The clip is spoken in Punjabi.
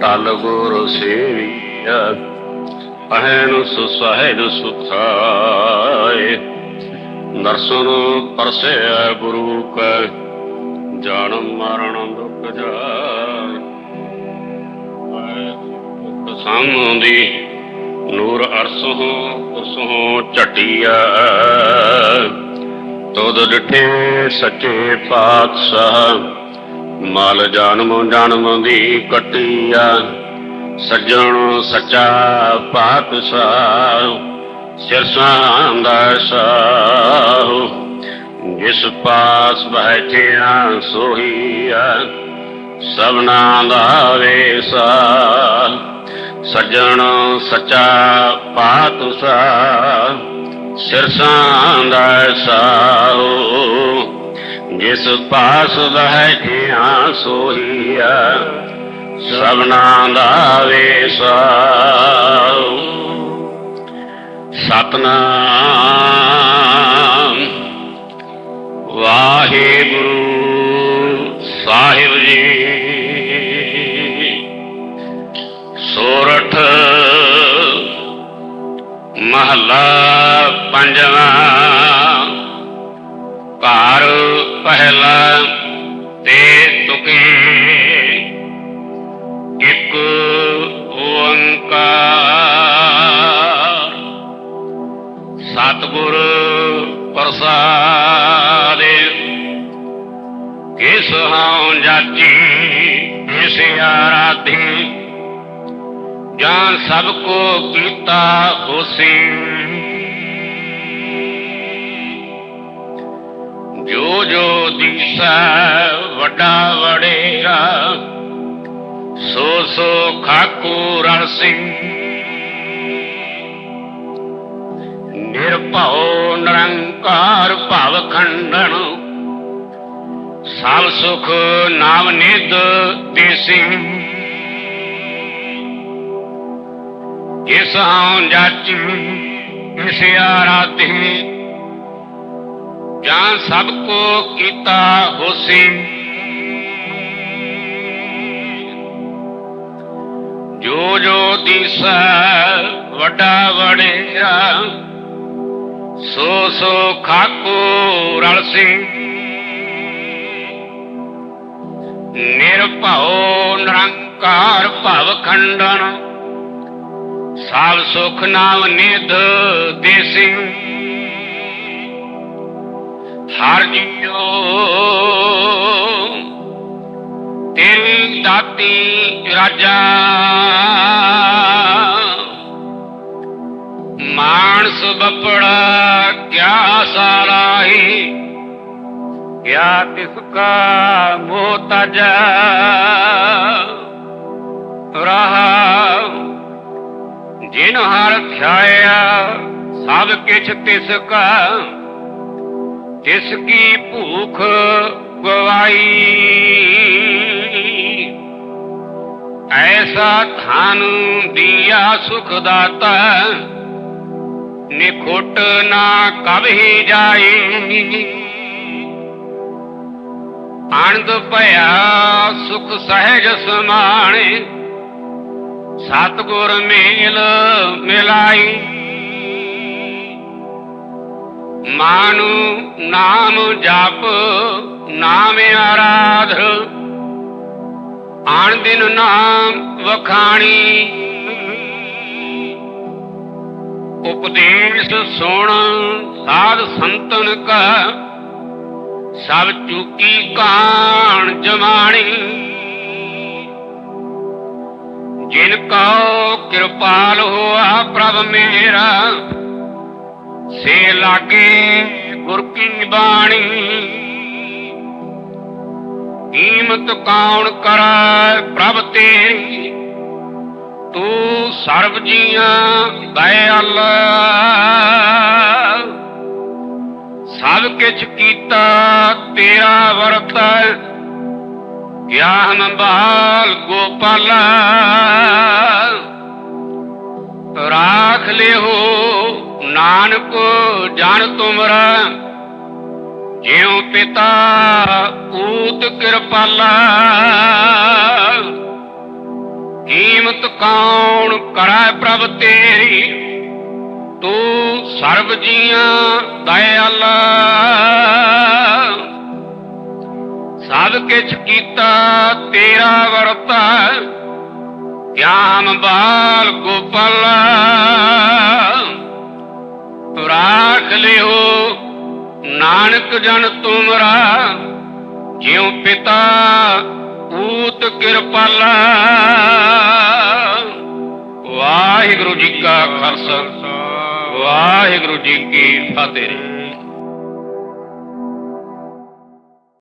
ਤਲ ਗੁਰ ਸੇਵੀਆ ਅਹਨ ਸੁਸਹਿਜ ਸੁਖਾਏ। ਨਰਸਨ ਪਰਸੈ ਗੁਰੂ ਕੈ ਜਨਮ ਮਰਨ ਦੁਖ ਜਾਏ। ਸਾਮੁੰਦੀ ਨੂਰ ਅਰਸੋਂ ਉਸੋਂ ਝਟਿਆ ਤੁਧ ਡਿਠੇ ਸੱਚੇ ਪਾਤਸ਼ਾਹ ਮਲ ਜਨਮ ਜਨਮ ਦੀ ਕਟਿਆ। ਸੱਜਣ ਸੱਚਾ ਪਾਤਸ਼ਾਹ, ਸਿਰਸਾਂ ਦਾ ਸਾਹੁ। ਜਿਸ ਪਾਸ ਬੈਠਿਆ ਸੋਹੀਆ, ਸਭਨਾ ਦਾ ਵੇਸਾ। ਸੱਜਣ ਸੱਚਾ ਪਾਤਸ਼ਾਹ, ਸਿਰਸਾਂ ਦਾ ਸਾਹੁ। ਜਿਸ ਪਾਸ ਬੈਠਿਆ ਸੋਹੀਆ ਸਭਨਾ ਦਾ ਵੇਸਾ ਸਤਨਾਮ। ਵਾਹਿਗੁਰੂ ਸਾਹਿਬ ਜੀ। ਸੋਰਠ ਮਹਲਾ ਪੰਜਵਾਂ। ਘਰ ਪਹਿਲਾ ਤੇ ਤੁਕੇ ਇੱਕ ਓੰਕਾਰ। ਸਤਿਗੁਰ ਪ੍ਰਸਾਦਿ ਕਿਸ ਹਉ ਜਾਚੀ ਕਿਸ ਆਰਾਧੀ। ਜਾਂ ਸਭ ਕੋ ਕੀਤਾ ਹੋਸੀ ਜੋ ਦਿਸਾ ਵੱਡਾ ਵੜੇਰਾ ਸੋ ਸੋ ਖਾਕੂ ਰਣਸੀ ਨਿਰਭਉ ਨਿਰੰਕਾਰ ਭਵ ਖੰਡਨ ਸਭ ਸੁਖ ਨਾਮ ਨਿਦ ਦੇਸੀ। ਇਸ ਹਉ ਜਾਚੀ, ਇਸ ਆਰਾਧੀ ਜਾਂ ਸਭ ਕੋ ਕੀਤਾ ਹੋਸੀ। ਜੋ ਜੋ ਦਿਸੈ ਵੱਡਾ ਵਡੇਰਾ ਸੋ ਸੋ ਖਾਕੂ ਰਲ ਸਿੰਘ ਨਿਰਭਉ ਨਿਰੰਕਾਰ ਭਵ ਖੰਡਨ ਸਭ ਸੁਖ ਨਾਮ ਨਿਧ ਦੇਸੀ। ਹਰ ਤੇਰੀ ਦਾਤੀ ਰਾਜਾ। ਮਾਨਸ ਬਪੜਾ ਕਿਆ ਸਾਰਾਹੀ ਕਿਆ ਤਿਸ ਕਾ ਮੋਤਜ ਰਹਾ ਜਿਨ ਹਰ ਥਿਆਇਆ ਸਭ ਕਿਛ ਤਿਸ ਕਾ। ਤਿਸ ਕੀ ਭੂਖ ਗਵਾਈ। ਐਸਾ ਧਨ ਦੀਆ ਸੁਖ ਦਾਤਾ ਨਿਖੁੱਟ ਨਾ ਕਬਹੀ ਜਾਈ ਆਨੰਦ ਭਇਆ ਸੁਖ ਸਹਿਜ ਸਮਾਣੇ, ਸਤਗੁਰ ਮੇਲ ਮਿਲਾਈ। ਮਾਨੂ ਨਾਮ ਜਪ, ਨਾਮ ਆਰਾਧ ਆਣ ਦਿਨ ਨਾਮ ਵਖਾਣੀ। ਉਪਦੇਸ਼ ਸੁਣ, ਸਾਧ ਸੰਤਨ ਕਾ ਸਭ ਚੁਕੀ ਕਾਣ ਜਮਾਣੀ। ਜਿਨ ਕਉ ਕਿਰਪਾਲ ਹੋਆ ਪ੍ਰਭ ਮੇਰਾ। ਸੇ ਲਾਗੇ ਗੁਰ ਕੀ ਬਾਣੀ। ਕੀਮਤ ਕੌਣ ਕਰੈ ਪ੍ਰਭ ਤੇਰੀ। ਤੂੰ ਸਰਬ ਜੀਆਂ ਦਇਆਲ। ਸਭ ਕਿਛ ਕੀਤਾ ਤੇਰਾ ਵਰਤ। ਗਿਆਨ ਬਾਲ ਗੋਪਾਲ। ਰਾਖ ਲਿਓ ਨਾਨਕ ਜਾਣ ਤੁਮਰਾ, ਜਿਉ ਪਿਤਾ ਊਤ ਕਿਰਪਾਲਾ। ਕੀਮਤ ਕੌਣ ਕਰੈ ਪ੍ਰਭ ਤੇਰੀ? ਤੂੰ ਸਰਬ ਜੀਆਂ ਦਇਆਲਾ। ਸਭ ਕਿਛ ਕੀਤਾ ਤੇਰਾ ਵਰਤਾ ਗਿਆਨ ਬਾਲ ਗੋਪਾਲਾ। ਨਾਨਕ ਜਨ ਤੁਮਰਾ, ਜਿਉ ਪਿਤਾ ਊਤ ਕਿਰਪਾਲਾ। ਵਾਹਿਗੁਰੂ ਜੀ ਕਾ ਖਾਲਸਾ, ਵਾਹਿਗੁਰੂ ਜੀ ਕੀ ਫਤਿਹ।